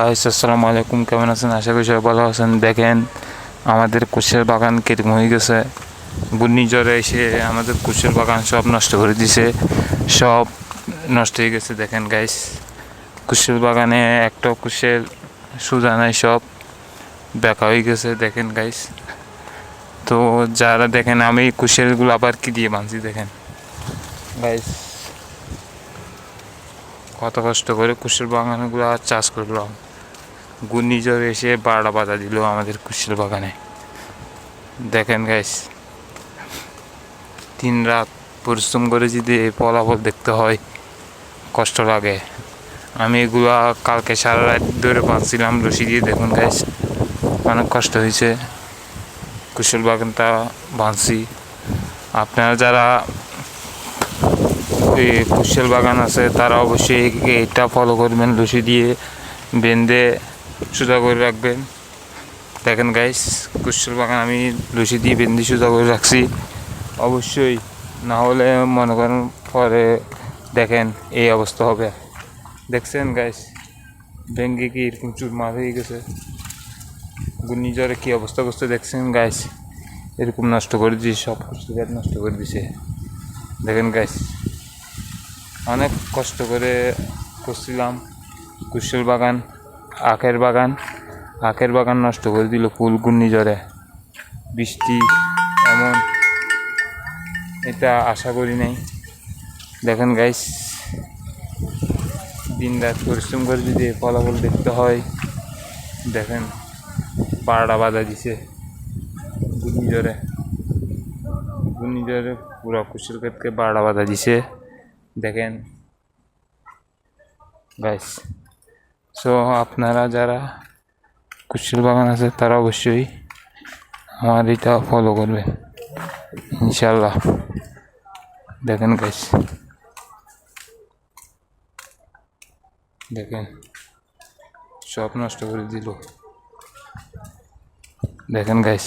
আসসালামু আলাইকুম, কেমন আছেন? আশা করি সবাই ভালো আছেন। দেখেন, আমাদের কুশের বাগান কীরকম হয়ে গেছে। ঘূর্ণিঝড়ে এসে আমাদের কুশের বাগান সব নষ্ট করে দিছে। সব নষ্ট হয়ে গেছে, দেখেন গাইস কুশের বাগানে একটা কুশের সুজা নাই, সব বেকা হয়ে গেছে, দেখেন গাইস তো যারা দেখেন, আমি কুশেরগুলো আবার কি দিয়ে বাঁধছি, দেখেন। গাইস কত কষ্ট করে কুশল বাগানগুলো চাষ করলাম। ঘূর্ণিঝড় এসে বারোটা বাধা দিল আমাদের কুশল বাগানে। দেখেন গাইস তিন রাত পরিশ্রম করে যদি এই ফলাফল দেখতে হয়, কষ্ট লাগে। আমি এগুলা কালকে সারা রাত ধরে বাঁধছিলাম রশি দিয়ে দেখুন গাইস অনেক কষ্ট হয়েছে। কুশল বাগানটা বাঁধছি আপনারা যারা কুশেল বাগান আছে, তারা অবশ্যই এটা ফলো করবেন, লুচি দিয়ে বেঁধে সোজা করে রাখবেন। দেখেন গাইস কুশেল বাগান, আমি লুচি দিয়ে বেঁধে সোজা করে রাখছি। অবশ্যই, না হলে মনে করেন পরে দেখেন এই অবস্থা হবে। দেখছেন গাইস ভেঙ্গে কি এরকম চুরমার হয়ে গেছে? ঘূর্ণিঝড়ে কী অবস্থা করছে দেখছেন গাইস এরকম নষ্ট করে দিয়েছে সব কিছু নষ্ট করে দিছে দেখেন গাইস অনেক কষ্ট করে করছিলাম। কুশল বাগান, আখের বাগান। আখের বাগান নষ্ট করে দিল ফুল ঘূর্ণিঝড়ে। বৃষ্টি এমন, এটা আশা করি নাই। দেখেন গাইস দিন রাত পরিশ্রম করে যদি ফলাফল দেখতে হয়, দেখেন পাড়া বাধা দিছে ঘূর্ণিঝড়ে। ঘূর্ণিঝড়ে পুরো কুশল ক্ষেতকে বাড়া বাধা দিছে। দেখেন। গাইস সো আপনারা যারা কুশল বাগান আছে, তারা অবশ্যই আমার এটা ফলো করবেন। ইনশাল্লাহ দেখেন গাইস দেখেন। সব নষ্ট করে দিল। দেখেন গাইস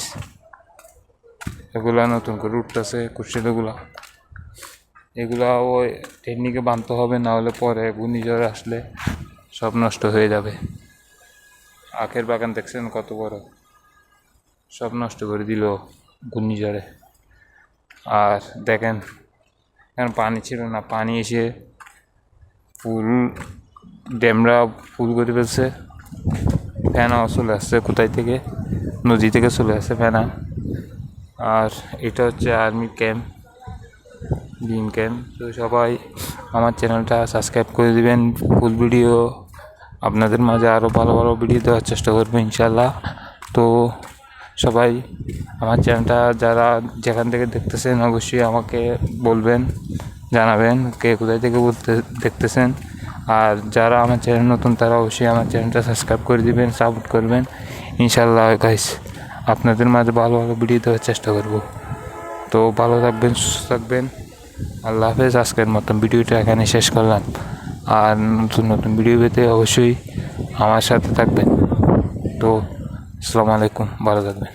এগুলা নতুন করে উঠতেছে কুশলগুলা এগুলা টেকনিকে বাঁধতে হবে না হলে পরে ঘূর্ণিঝড় আসলে সব নষ্ট হয়ে যাবে। আখের বাগান দেখছেন কত বড়? সব নষ্ট করে দিল ঘূর্ণিঝড়ে। আর দেখেন, এখন পানি ছিল না, পানি এসে ফুল ড্যামরা ফুল করে ফেলছে। ফ্যানাও চলে আসছে কোথায় থেকে? নদী থেকে চলে আসছে ফ্যানা আর এটা হচ্ছে আর্মি ক্যাম্প। ডিম ক্যাম্প তো সবাই আমার চ্যানেলটা সাবস্ক্রাইব করে দেবেন। ফুল ভিডিও আপনাদের মাঝে আরও ভালো ভালো ভিডিও দেওয়ার চেষ্টা করব ইনশাল্লাহ তো সবাই আমার চ্যানেলটা যারা যেখান থেকে দেখতেছেন অবশ্যই আমাকে বলবেন, জানাবেন কে কোথায় থেকে বলতে দেখতেছেন। আর যারা আমার চ্যানেল নতুন তারা অবশ্যই আমার চ্যানেলটা সাবস্ক্রাইব করে দিবেন, সাপোর্ট করবেন। ইনশাল্লাহ গাইস আপনাদের মাঝে ভালো ভালো ভিডিও দেওয়ার চেষ্টা করব। তো ভালো থাকবেন, সুস্থ থাকবেন। আল্লাহ হাফেজ, আজকের মতন ভিডিওটা এখানে শেষ করলাম। আর নতুন নতুন ভিডিও পেতে অবশ্যই আমার সাথে থাকবেন। তো, আসসালামু আলাইকুম, ভালো থাকবেন।